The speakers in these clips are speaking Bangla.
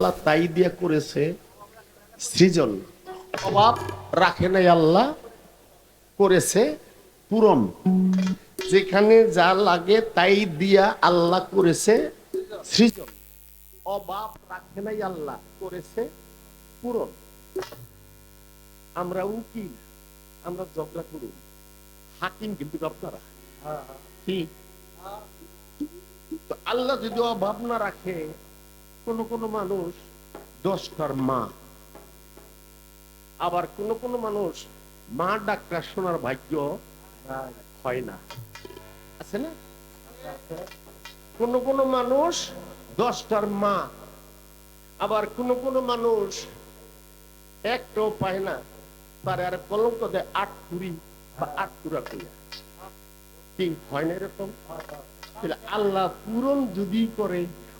আল্লাহ তাই দিয়ে করেছে সৃজন। অভাব রাখে নাই আল্লাহ করেছে পূরণ। যেখানে যা লাগে তাই দিয়া আল্লাহ করেছে সৃজন। অভাব রাখে নাই আল্লাহ করেছে পূরণ। আমরা উকিল আমরা ঝগড়া করুন হাকিম কিন্তু আপনারা কি আল্লাহ যদি অভাব না রাখে কোন কোন মানুষ দশটার মা। আবার কোন কোন মানুষ মা ডাক্তার শোনার ভাগ্য হয় না। আছে না? কোন কোন মানুষ দশটার মা। আবার কোন কোন মানুষ একটাও পায় না, তার আর কলঙ্ক দেয় আট কুড়ি বা আট কুড়া কুড়া। কি হয় না এরকম? আল্লাহ পূরণ যদি করে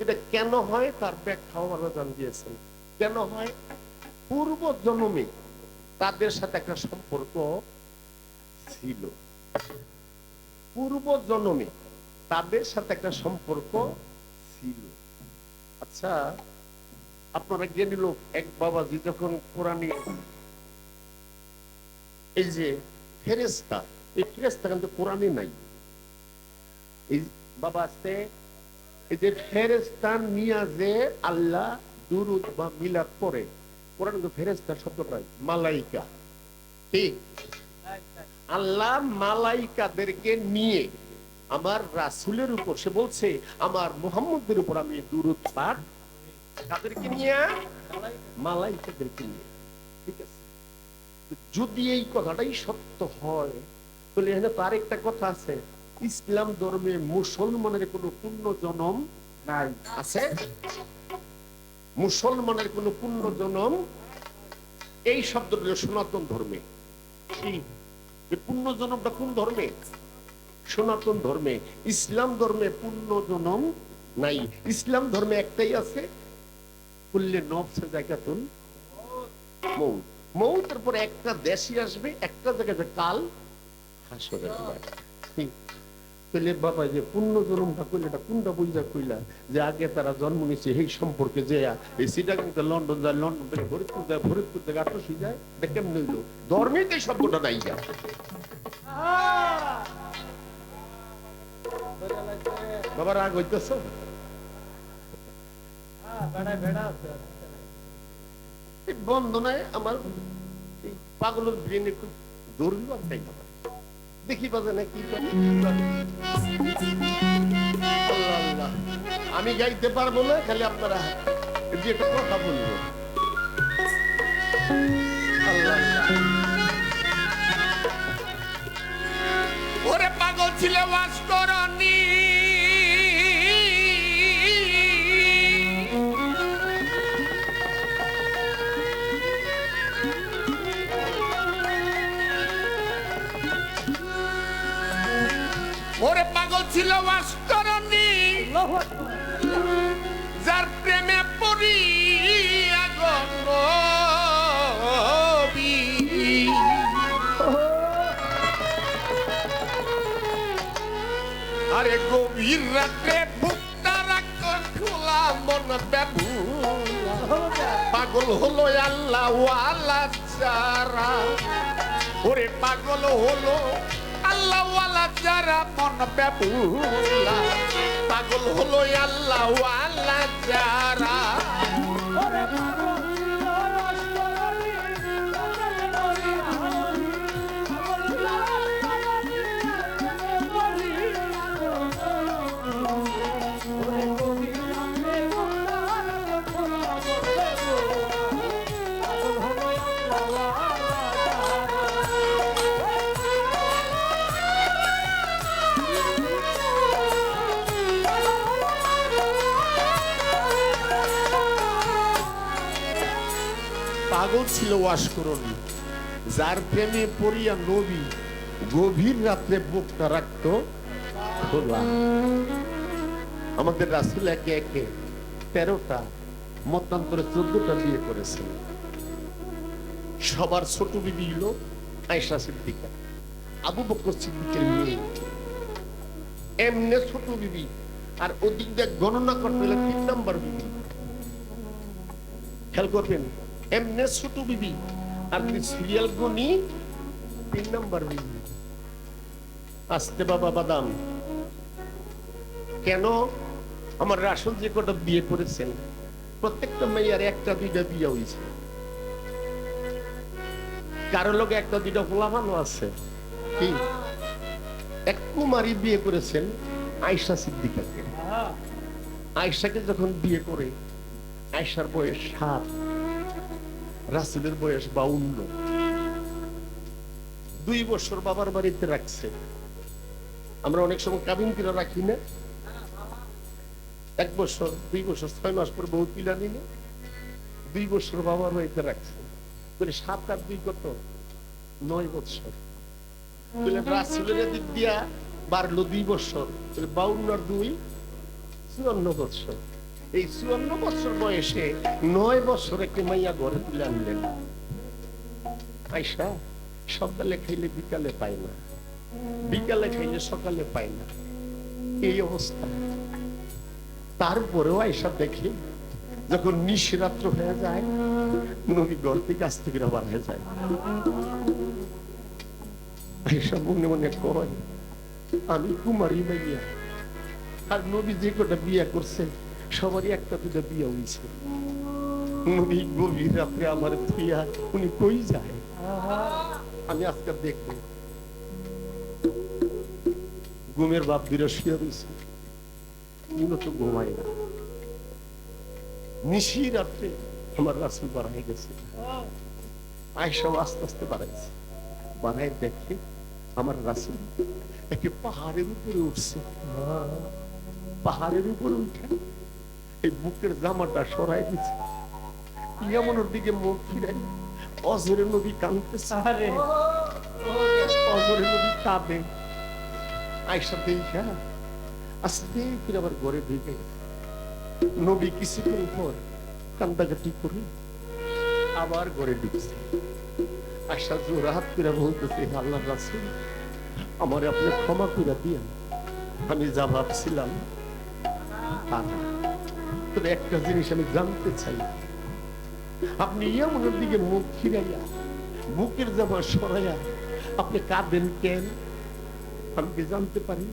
এটা কেন হয়? তার ব্যাখ্যাও আল্লাহ জান দিয়েছেন। কেন হয়? পূর্ব জন্মে তাদের সাথে একটা সম্পর্ক ছিল। পূর্ব জন্মে তাদের সাথে একটা সম্পর্ক ছিল। আচ্ছা আপনারা জ্ঞানী লোক, এক বাবাজি যখন কোরআনে এই যে ফেরেস্তা এই ফেরেস্তা কিন্তু কোরআনে নাই। এই বাবা আসতে যে ফেরেস্তা নিয়া যে আল্লাহ দুরুদ বা মিলাদ করে কোরআন কিন্তু ফেরেস্তা শব্দটা মালাইকা। ঠিক। আল্লাহ মালাইকাদেরকে নিয়ে আমার রাসুলের উপর, সে বলছে, আমার মুহাম্মদের উপর আমি দুরুদ পাঠ কাদেরকে নিয়ে? মালাইকাদেরকে নিয়ে। ঠিক আছে? যদি এই কথাটাই সত্য হয়, তাহলে এখানে তার একটা কথা আছে। ইসলাম ধর্মে মুসলমানের কোনো পূর্ণ জনম নাই। আছে? মুসলমানের কোনো পূর্ণ জনম এই শব্দটা সনাতন ধর্মে। পূর্ণ জনমটা কোন ধর্মে? সনাতন ধর্মে। ইসলাম ধর্মে পূর্ণ জনম নাই। ইসলাম ধর্মে একটাই আছে। কুল্লে নফসে জায়গাতুন মৌত মৌতের পরে একটা দেশই আসবে, একটা জায়গাতে কাল হাসরের। তাহলে বাবা যে পূর্ণ জন্মটা কইলে এটা কোনটা বুঝা কইলা? যে আগে তারা জন্ম এই সম্পর্কে যে, এই লন্ডন যায়, লন্ডন থেকে ফরিদপুর যায়, ফরিদপুর থেকে আটশি যায়, এটা কেমন নাই যা। বাবা রাগ হইতেছ? বন্ধনায় আমার? পাগলের ব্রেনে খুব দৌড়ল দেখি বাজে না কি। আমি গাইতে পারব না, খালি আপনারা যেটা কথা বলব পাগল ছিল মাস্টরানি ছিল মাস্টরানি যার প্রেমে গনবী আরে গভীর রাতে বুকটা রাখ খোলা মন বেবুলা পাগল হলো আল্লাহ ওয়ালা যারা ওরে পাগল হলো আল্লাহ ওয়ালা যারা মন বেবুলা পাগল হলো আল্লাহ ওয়ালা যারা। পাগল ছিল ওয়াসকরণী যার প্রেমে পড়িয়া নবী গভীর রাত্রে বুকটা রাখত, খোলা। আমাদের রাসুল একে একে তেরোটা, মতান্তরে চোদ্দটা বিয়ে করেছেন। সবার ছোট বিবি হলো আয়সা সিদ্দিকা, আবু বকর সিদ্দিকের মেয়ে। এমনে ছোট বিবি, আর ওদিক দিয়ে গণনা করতে হলে তিন নম্বর বিবি। খেয়াল করবেন? এমনে ছোট বিবি। আর সিরিয়াল গুনি তিন বিবি। আসতে বাবা বাদাম। কেন? আমার রাসুল যে কটা বিয়ে করেছেন, প্রত্যেকটা মেয়ের একটা দুইটা বিয়ে হয়েছে। কারও লোক একটা দুইটা ফোলাফানো আছে। কি? এক কুমারী বিয়ে করেছেন আয়সা সিদ্দিকাকে। আয়সাকে যখন বিয়ে করে আয়সার বয়স সাত। রাসুলের বয়স বাউন্ন। দুই বছর বাবার বাড়িতে রাখছে। আমরা অনেক সময় কাবিন কিনা রাখি না। এক বছর, দুই বছর, ছয় মাস পর বহু কিলা নিলে দুই বছর বাবার বাড়িতে রাখছে। বলে সাত আর দুই কত? নয় বছর। বলে রাসুলের দিক দিয়া বাড়লো দুই বছর। বাউন্ন আর দুই, চুয়ান্ন বছর। এই চুয়ান্ন বছর বয়সে নয় বছর একটি মাইয়া ঘরে তুলে আনলেন। আইসা, সকালে খাইলে বিকালে পায় না। বিকালে খাইলে সকালে পায় না। এই অবস্থা। তারপরেও আইসা দেখি, যখন নিশরাত্র হয়ে যায়, নবী ঘর থেকে আস্তে আবার হয়ে যায়। আইসা মনে মনে কয়, আমি কুমারী মাইয়া। আর নবী যে কটা বিয়ে করছে সবারই একটা দুটা বিয়ে হয়েছে। নবী গভীর রাত্রে আমার থুইয়া উনি কই যায়? আমি আজকে দেখব ঘুমের বাপ বিরসিয়া রয়েছে। মূলত ঘুমায় না। নিশি রাত্রে আমার রাসুল বাড়াই গেছে। আয়সাও আস্তে আস্তে বাড়াইছে। বাড়াই দেখে আমার রাসুল একে পাহাড়ের উপরে উঠছে। পাহাড়ের উপরে উঠে এই বুকের জামাটা সরাই দিচ্ছে ইয়ামনের দিকে মুখ ফিরে অজরে নদী কানতেছে অজরে নদী কাঁদে। আয়সা দেখা আস্তে করে আবার ঘরে ঢুকে নবী কিছুক্ষণ পর কান্দাকাটি করে আবার ঘরে ঢুকছে। আশা জোর হাত করে বলতেছে আল্লাহ রাসুল আমার আপনি ক্ষমা করে দিয়েন। আমি যা ভাবছিলাম তা। তবে একটা জিনিস আমি জানতে চাই। আপনি ইয়ামনের দিকে মুখ ফিরাইয়া, বুকের জামা সরাইয়া আপনি কাঁদেন কেন? আমি কি জানতে পারি?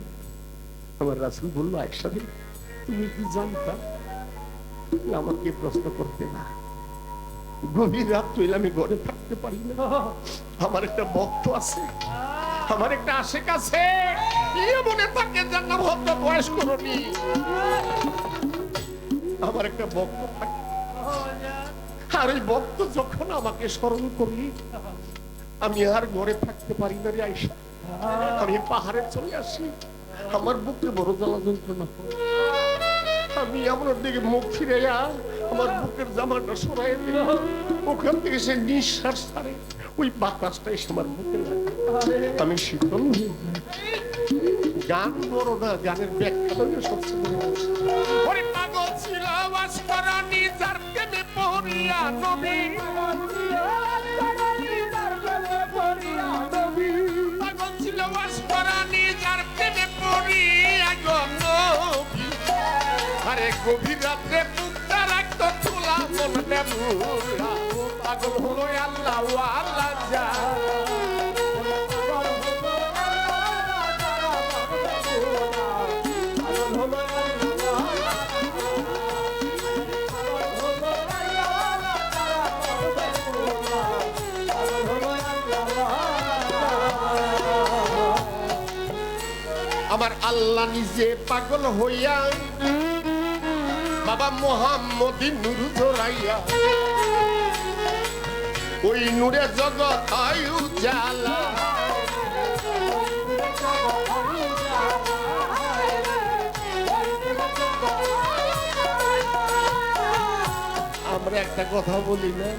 আমার রাসুল বলল একসাথে তুমি কি জানতা? আমাকে প্রশ্ন করতে না। গভীর রাত হইলে আমি ঘরে থাকতে পারি না। আমার একটা ভক্ত আছে। আমার একটা আশেক আছে। মনে থাকে জানা ভক্ত বয়স করনি আমার একটা ভক্ত থাকে। আর ওই ভক্ত যখন আমাকে স্মরণ করি আমি আর ঘরে থাকতে পারি না রে আইসা আমি পাহাড়ে চলে আসি আমার বুকে বড় জ্বালা যন্ত্রণা আমি আমার দিকে মুখ ফিরে আমার বুকের জামাটা সরাই দিল ওখান থেকে সে নিঃশ্বাস ছাড়ে ওই বাতাসটা এসে আমার বুকে লাগে। আমি শীতল গান বড় না গানের ব্যাখ্যা সবচেয়ে আরে গভীর রাত্রে মুক্তা রাখতো মন বেমুরা পাগল হলো আল্লাহ আল্লাহ যা। আল্লাহ নিজে পাগল হইয়া, বাবা মোহাম্মদ নূর ধরাইয়া, ওই নূরে জগৎ আয়ু জালা আমরা একটা কথা বলি না,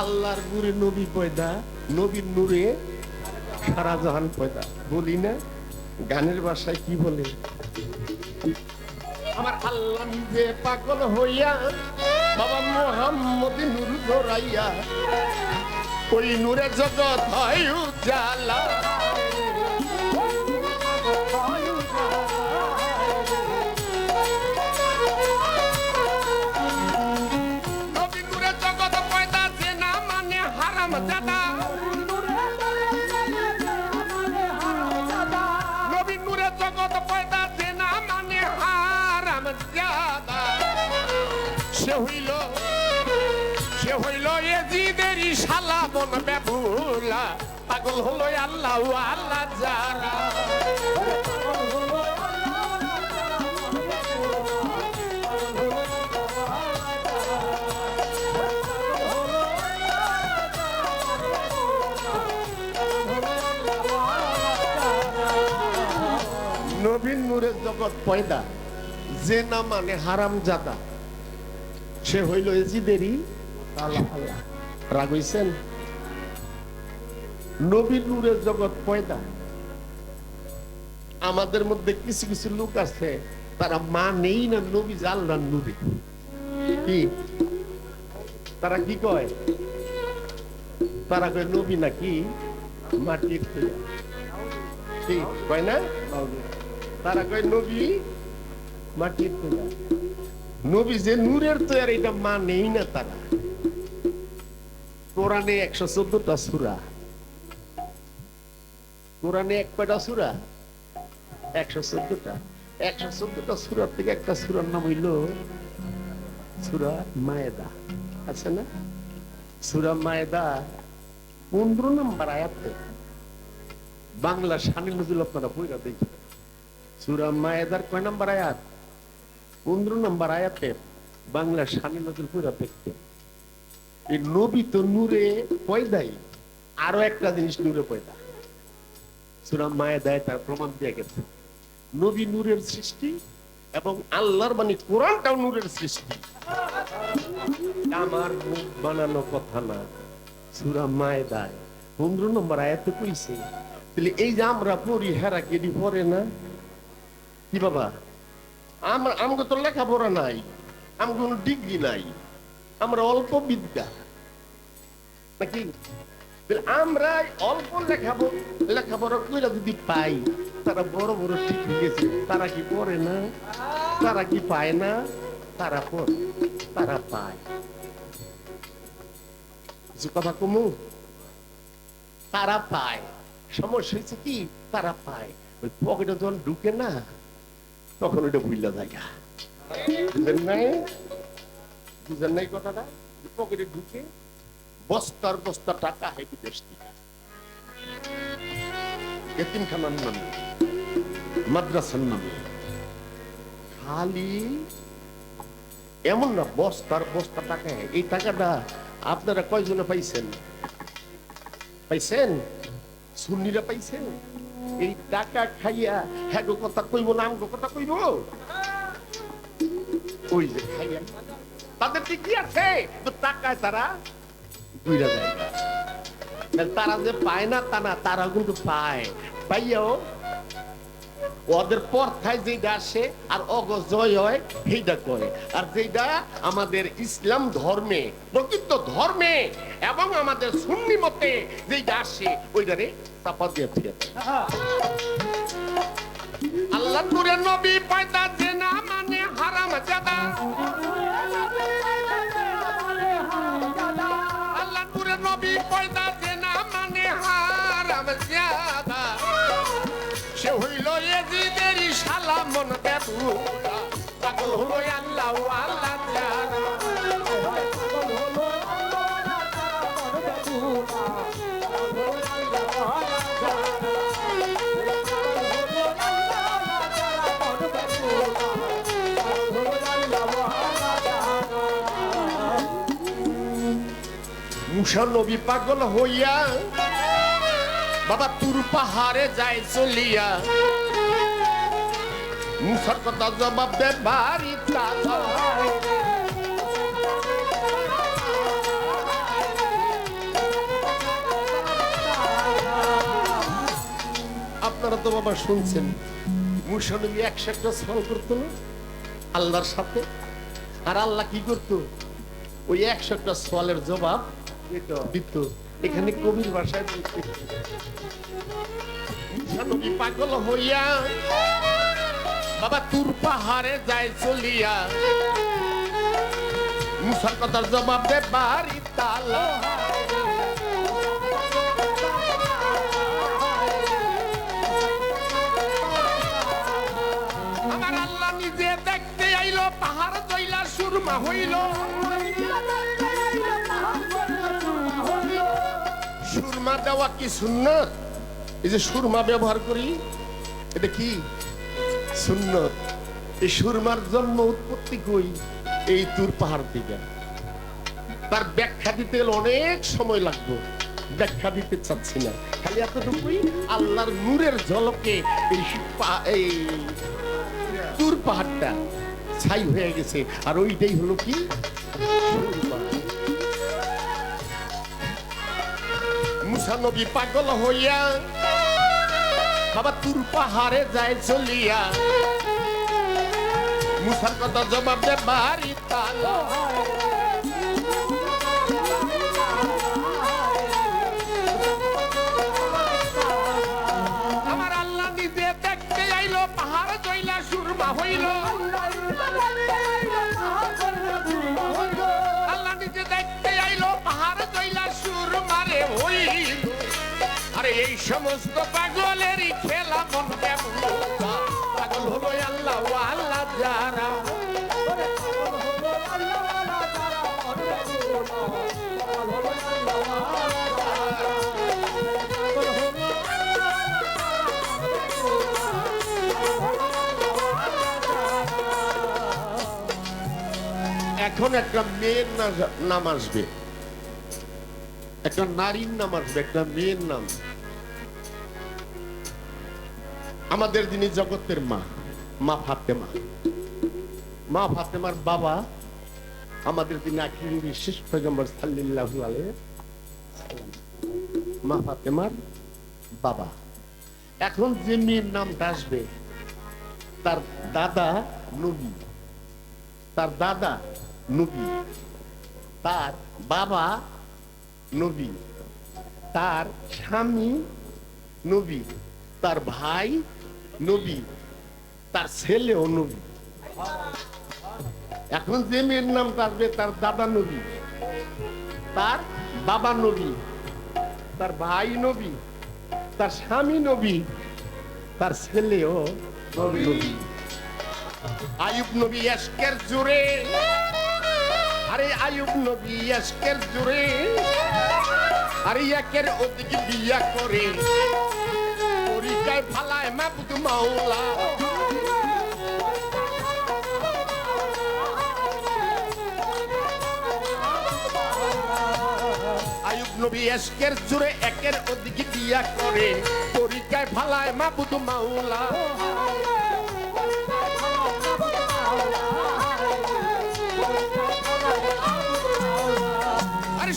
আল্লাহর গুরে নবী পয়দা, নবীর নূরে সারা জাহান পয়দা, বলি না? গানের ভাষায় কি বলে? আমার আল্লাহ নিজে পাগল হইয়া, বাবা মোহাম্মদ নূর ধরাইয়া ওই নূরে জগৎ হয় উজালা। শালা বন বেবুলা, পাগল হলো আল্লাহ আল্লাহ যারা। নবীন নূরের জগৎ পয়দা, যে না মানে হারাম জাদা সে হইল এজিদেরই আল্লাহ আল্লাহ। রাগ হইছেন নবীন নূরের জগৎ পয়দা। আমাদের মধ্যে কিছু কিছু লোক আছে, তারা মা নেই না নবী জাল্লার নবী। কি? তারা কি কয়? তারা কয়, নবী নাকি মাটির কি? কয় না? তারা কয়, নবী মাটির নবী যে নূরের তৈরি এটা মা নেই না তারা। কোরআনে একশো চোদ্দটা সুরা। কোরআনে এক কয়টা সুরা? একশো চোদ্দটা। একশো চোদ্দটা সুরার থেকে একটা সুরার নাম হইল সুরা মায়েদা। আছে না? সুরা মায়েদা পনেরো নম্বর আয়াতে বাংলা শানি নজরুল আপনারা বইরা দেখবেন সুরা মায়েদার কয় নম্বর আয়াত? পনেরো নম্বর আয়াতে বাংলা শানি নজরুল পুরা দেখতে। এই নবী তো নূরে পয়দাই, আরও একটা জিনিস নূরে পয়দা। সুরা মায়েদায় তার প্রমাণ দিয়ে গেছে। নবী নূরের সৃষ্টি এবং আল্লাহর মানে কোরআনটাও নূরের সৃষ্টি। আমার মুখ বানানো কথা না, সুরা মায়েদায় পনেরো নম্বর আয়াতে কইছে, তাহলে এই যে আমরা পড়ি, হেরা কেডি পড়ে না? কি বাবা? আমরা আমাকে তো লেখাপড়া নাই আমার কোনো ডিগ্রি নাই। আমরা অল্প বিদ্যা। নাকি? আমরা অল্প লেখাবো। লেখাপড়া কইরা যদি পাই, তারা বড় বড় ঠিক গেছে। তারা কি পড়ে না? তারা কি পায় না? তারা পড়ে, তারা পায়। কিছু কথা কমু, তারা পায়। সমস্যা হয়েছে কি? তারা পায়। ওই পকেটে যখন ঢুকে না, তখন ওইটা ভুললা জায়গা নাই বুঝেন কথাটা, পকেটে ঢুকে বস্তার বস্তা টাকা থেকে নামে, মাদ্রাসার নামে। খালি এমন না, বস্তার বস্তা টাকা এই টাকাটা আপনারা কয়জনে পাইছেন? পাইছেন? সুন্নিরা পাইছেন? এই টাকা খাইয়া হ্যাঁ কথা কইব না, আমগো কথা কইব? ওই যে খাইয়া তাদের কি কি আছে? তারা। তাহলে তারা যে পায় না তা না তারা কিন্তু পায়। পাইয়াও ওদের পর্থায় যেটা আসে আর অগ জয় হয় সেইটা করে। আর যেটা আমাদের ইসলাম ধর্মে প্রকৃত ধর্মে এবং আমাদের সুন্নি মতে যেটা আসে ওইটারে চাপা দিয়ে ফিরে আল্লাহ নবী পয়দা যে না মানে হারাম জাদা। পয়দা যে না মানে হারাম জাদা সে হইল এজিদেরই শালা মন বেবুলা পাগল হলো আল্লাহ আল্লাহ উষা নবী পাগল হইয়া, বাবা তুর পাহাড়ে যায় চলিয়া। মুসার কথা জবাব দে আপনারা তো বাবা শুনছেন মুসা নবী একশো একটা সল করতো না, আল্লাহর সাথে? আর আল্লাহ কি করতো? ওই একশো একটা সোয়ালের জবাব দিত এখানে কবির ভাষায় নবী পাগল হইয়া? বাবা তুর পাহাড়ে যায় চলিয়া। মুসার কথার জবাব দে বাড়ি তালা। আমার আল্লাহ নিজে দেখতে আইলো পাহাড় দইলা সুরমা হইল। সুরমা দেওয়া কি সুন্নত? এই যে সুরমা ব্যবহার করি এটা কি? সুন্নত। এই সুরমার জন্ম উৎপত্তি কই? এই তুর পাহাড় থেকে তার ব্যাখ্যা দিতে অনেক সময় লাগবে। ব্যাখ্যা দিতে চাচ্ছি না। খালি এতটুকুই, আল্লাহর নূরের ঝলকে এই এই তুর পাহাড়টা ছাই হয়ে গেছে। আর ওইটাই হলো কি? মুসা নবী পাগল হইয়া। বাবা, তুর পাহাড়ে যায় চলিয়া। মুসার কথা জবাব দে, বাড়ি তালা। আমার আল্লাহ নিজে দেখতে আইলো, পাহাড় জইলা সুরমা হইল। সমস্ত পাগলেরই খেলা মন কেমন পাগল হলো আল্লাহ আল্লাহ যারা। এখন একটা মেয়ের নাম আসবে। একটা নারীর নাম আসবে, একটা মেয়ের নাম। আমাদের যিনি জগতের মা মা ফাতেমা। মা ফাতেমার বাবা আমাদের তিনি আখিরি বিশেষ পয়গম্বর সাল্লাল্লাহু আলাইহি। মা ফাতেমার বাবা। এখন যে মেয়ের নামটা আসবে, তার দাদা নবী। তার দাদা নবী। তার বাবা নবী। তার স্বামী নবী। তার ভাই নবী, তার ছেলেও নবী। এখন যে মেয়ের নাম আসবে তার দাদা নবী, তার বাবা নবী, তার ভাই নবী, তার স্বামী নবী, তার ছেলেও নবী। আয়ুব নবী এসকের জোরে, আরে আয়ুব নবী এসকের জোরে, আরে একের ওদিকে বিয়া করে। পরিচয় ফালায়, মাবুদ মাওলা। আয়ুব নবী এসকের জোরে একের ওদিকে করে পরিচয় ফালায় মাওলা।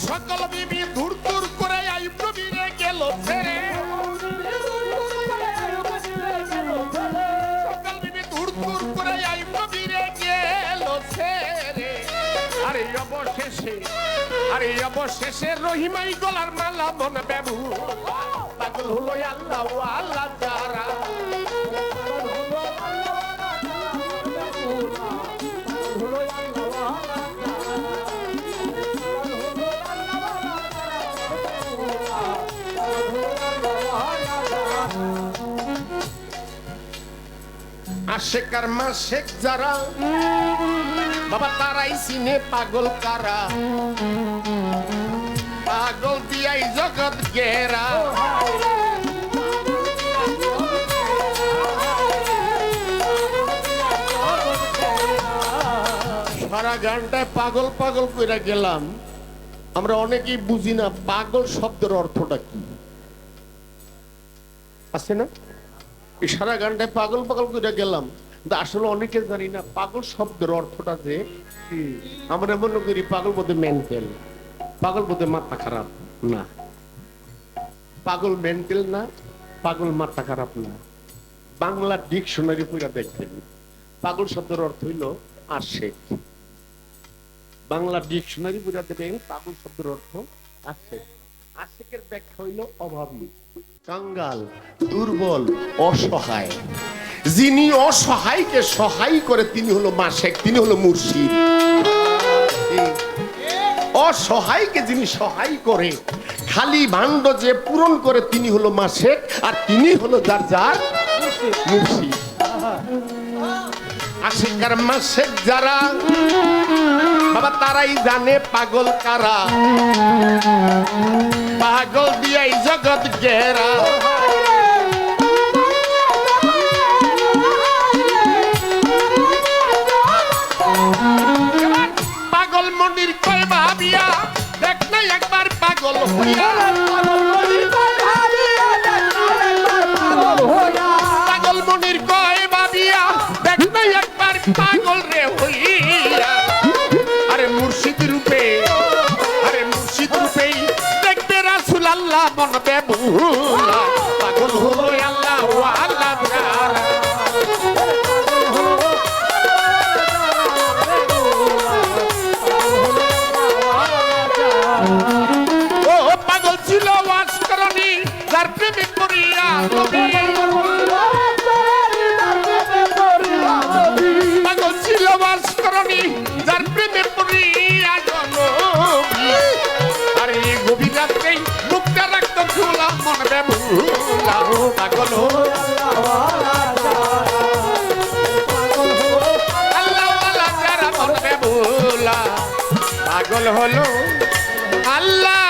সকল বিবি আরে অবশেষে রহিমাই গলার মালা মন বেবু। পাগল হলো আল্লাহ আল্লাহ যারা আশেকার মাসেক যারা বাবা তারাই সিনে পাগল কারা পাগল দিয়াই জগৎ গেরা। সারা গানটায় পাগল পাগল কইরা গেলাম। আমরা অনেকেই বুঝি না পাগল শব্দের অর্থটা কি। আছে না? এই সারা গানটায় পাগল পাগল করে গেলাম। আসলে অনেকে জানি না, পাগল শব্দের অর্থটা যে? আমরা মনে করি পাগল বোধে মেন্টাল পাগল বোধে মাথা খারাপ, না। পাগল মেন্টাল না, পাগল মাথা খারাপ না। বাংলা ডিকশনারি পড়া দেখবেন। পাগল শব্দের অর্থ হইল আশেক। বাংলা ডিকশনারি পড়া দেবেন পাগল শব্দের অর্থ আশেক। আশেকের ব্যাখ্যা হইল অভাবী কাঙ্গাল, দুর্বল, অসহায়। যিনি অসহায়কে সহায় করে, তিনি হলো মাসেক তিনি হলো মুর্শিদ। অসহায়কে যিনি সহায় করে, খালি ভাণ্ড যে পূরণ করে, তিনি হলো মাসেক আর তিনি হলো যার যার মুর্শিদ। আশিকার মাসেক যারা, বাবা তারাই জানে পাগল কারা। পাগল দিয়াই জগৎ গেরা পাগল মনির কয় ভাবিয়া দেখ না একবার পাগল হইয়া। পাগল ছিল ওয়াসকরণী যার প্রেমে পড়িয়া নবী আরে এই গভীর রাত্রেই মুখটা রাখতো ঝুলা মন বেবুলা পাগল হলো আল্লাহ।